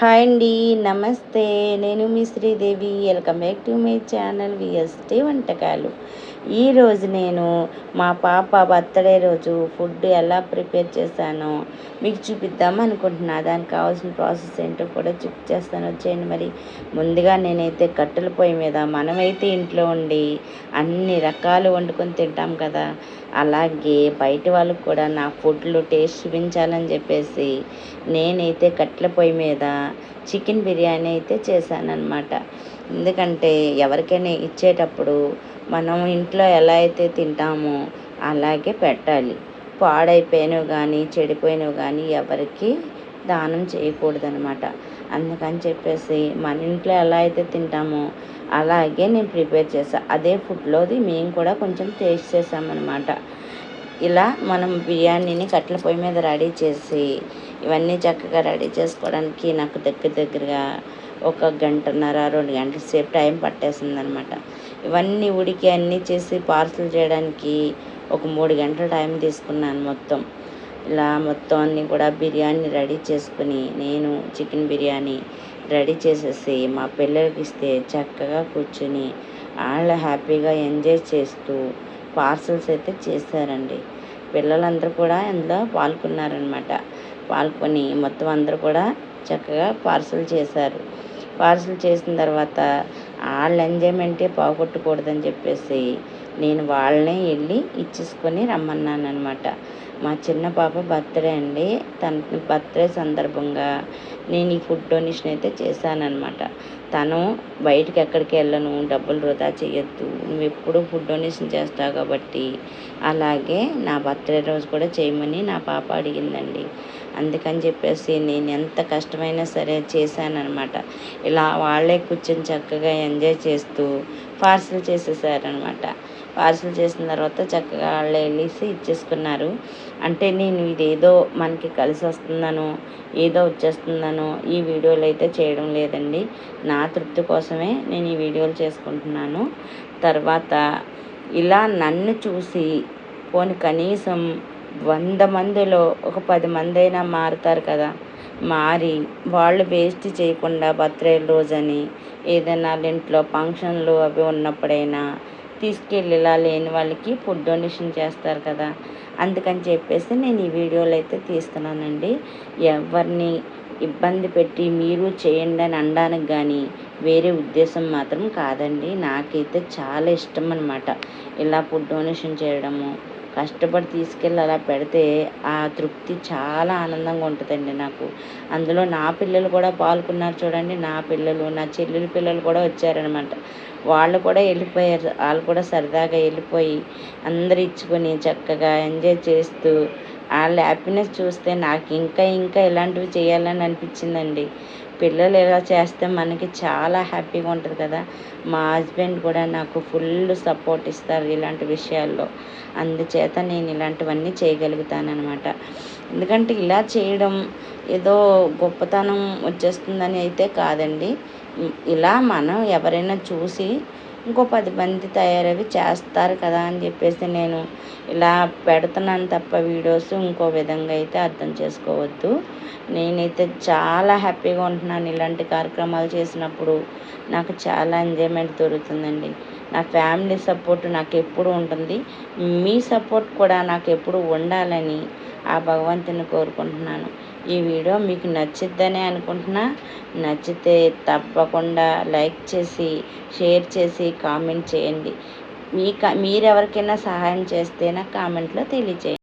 Hi అండి నమస్తే. నేను మీ Sridevi. Welcome back to my channel. VST వంటకాలు. ఈరోజు నేను మా పాప బర్త్డే రోజు ఫుడ్ ఎలా ప్రిపేర్ చేశానో మీకు చూపిద్దాం అనుకుంటున్నా. దానికి కావాల్సిన ప్రాసెస్ ఏంటో కూడా చూపించేస్తాను వచ్చేయండి మరి. ముందుగా నేనైతే కట్టెల పొయ్యి మీద మనమైతే ఇంట్లో ఉండి అన్ని రకాలు వండుకొని తింటాం కదా. అలాగే బయట వాళ్ళకు కూడా నా ఫుడ్లు టేస్ట్ చూపించాలని చెప్పేసి నేనైతే కట్టెల పొయ్యి మీద చికెన్ బిర్యానీ అయితే చేశానన్నమాట. ఎందుకంటే ఎవరికైనా ఇచ్చేటప్పుడు మనం ఇంట్లో ఎలా అయితే తింటామో అలాగే పెట్టాలి. పాడైపోయినవి కానీ చెడిపోయినవి కానీ ఎవరికి దానం చేయకూడదనమాట అందుకని చెప్పేసి మన ఇంట్లో ఎలా అయితే తింటామో అలాగే నేను ప్రిపేర్ చేసాను అదే ఫుడ్లోది మేము కూడా కొంచెం టేస్ట్ చేసామన్నమాట ఇలా మనం బిర్యానీని కట్టెల పొయ్యి మీద రెడీ చేసి ఇవన్నీ చక్కగా రెడీ చేసుకోవడానికి నాకు దగ్గర దగ్గరగా ఒక గంటన్నర రెండు గంటల సేపు టైం పట్టేసింది అనమాట ఇవన్నీ ఉడికి అన్నీ చేసి పార్సల్ చేయడానికి ఒక మూడు గంటల టైం తీసుకున్నాను మొత్తం. ఇలా మొత్తం అన్నీ కూడా బిర్యానీ రెడీ చేసుకుని నేను చికెన్ బిర్యానీ రెడీ చేసేసి మా పిల్లలకి ఇస్తే చక్కగా కూర్చుని వాళ్ళు హ్యాపీగా ఎంజాయ్ చేస్తూ పార్సల్స్ అయితే చేశారండి. పిల్లలందరూ కూడా ఇందులో పాల్గొన్నారనమాట పాల్గొని మొత్తం అందరూ కూడా చక్కగా పార్సల్ చేశారు. పార్సల్ చేసిన తర్వాత వాళ్ళ ఎంజాయ్మెంటే పోగొట్టకూడదని చెప్పేసి నేను వాళ్ళనే వెళ్ళి ఇచ్చేసుకొని రమ్మన్నాను అనమాట మా చిన్న పాప బర్త్డే అండి. తన బర్త్డే సందర్భంగా నేను ఈ ఫుడ్ డొనేషన్ అయితే చేశానమాట తను బయటకు ఎక్కడికి వెళ్ళను డబ్బులు వృధా చేయొద్దు. నువ్వు ఎప్పుడు ఫుడ్ డొనేషన్ చేస్తావు కాబట్టి అలాగే నా బర్త్డే రోజు కూడా చేయమని నా పాప అడిగిందండి. అందుకని చెప్పేసి నేను ఎంత కష్టమైనా సరే చేశానమాట ఇలా వాళ్ళే కూర్చొని చక్కగా ఎంజాయ్ చేస్తూ పార్సల్ చేసేసారనమాట పార్సల్ చేసిన తర్వాత చక్కగా వాళ్ళు వెళ్ళేసి ఇచ్చేసుకున్నారు. అంటే నేను ఇదేదో మనకి కలిసి వస్తుందనో ఏదో వచ్చేస్తుందనో ఈ వీడియోలు అయితే చేయడం లేదండి. నా తృప్తి కోసమే నేను ఈ వీడియోలు చేసుకుంటున్నాను. తర్వాత ఇలా నన్ను చూసి పోని కనీసం వంద మందిలో ఒక పది మంది అయినా మారుతారు కదా. మారి వాళ్ళు వేస్ట్ చేయకుండా బర్త్డే రోజని ఏదైనా ఇంట్లో ఫంక్షన్లు అవి ఉన్నప్పుడైనా తీసుకెళ్ళి ఇలా లేని వాళ్ళకి ఫుడ్ డొనేషన్ చేస్తారు కదా. అందుకని చెప్పేసి నేను ఈ వీడియోలు అయితే తీస్తున్నానండి. ఎవరిని ఇబ్బంది పెట్టి మీరు చేయండి అని అనడానికి కానీ వేరే ఉద్దేశం మాత్రం కాదండి. నాకైతే చాలా ఇష్టం అనమాట ఇలా ఫుడ్ డొనేషన్ చేయడము. కష్టపడి తీసుకెళ్ళి అలా పెడితే ఆ తృప్తి చాలా ఆనందంగా ఉంటుందండి నాకు. అందులో నా పిల్లలు కూడా పాల్గొన్నారు చూడండి నా పిల్లలు నా చెల్లెల పిల్లలు కూడా వచ్చారనమాట వాళ్ళు కూడా వెళ్ళిపోయారు. వాళ్ళు కూడా సరదాగా వెళ్ళిపోయి అందరు ఇచ్చుకొని చక్కగా ఎంజాయ్ చేస్తూ వాళ్ళ హ్యాపీనెస్ చూస్తే నాకు ఇంకా ఇంకా ఇలాంటివి చేయాలని అనిపించిందండి. పిల్లలు ఇలా చేస్తే మనకి చాలా హ్యాపీగా ఉంటుంది కదా. మా హస్బెండ్ కూడా నాకు ఫుల్ సపోర్ట్ ఇస్తారు ఇలాంటి విషయాల్లో. అందుచేత నేను ఇలాంటివన్నీ చేయగలుగుతానమాట ఎందుకంటే ఇలా చేయడం ఏదో గొప్పతనం వచ్చేస్తుందని అయితే కాదండి. ఇలా మనం ఎవరైనా చూసి ఇంకో పది మంది తయారవి చేస్తారు కదా అని చెప్పేసి నేను ఇలా పెడుతున్నాను తప్ప వీడియోస్ ఇంకో విధంగా అయితే అర్థం చేసుకోవద్దు. నేనైతే చాలా హ్యాపీగా ఉంటున్నాను ఇలాంటి కార్యక్రమాలు చేసినప్పుడు. నాకు చాలా ఎంజాయ్మెంట్ దొరుకుతుందండి. నా ఫ్యామిలీ సపోర్ట్ నాకు ఎప్పుడు ఉంటుంది. మీ సపోర్ట్ కూడా నాకు ఎప్పుడు ఉండాలని ఆ భగవంతుని కోరుకుంటున్నాను. ఈ వీడియో మీకు నచ్చిద్దని అనుకుంటున్నా. నచ్చితే తప్పకుండా లైక్ చేసి షేర్ చేసి కామెంట్ చేయండి. మీ మీరు ఎవరికైనా సహాయం చేస్తే నాకు కామెంట్లో తెలియచేయండి.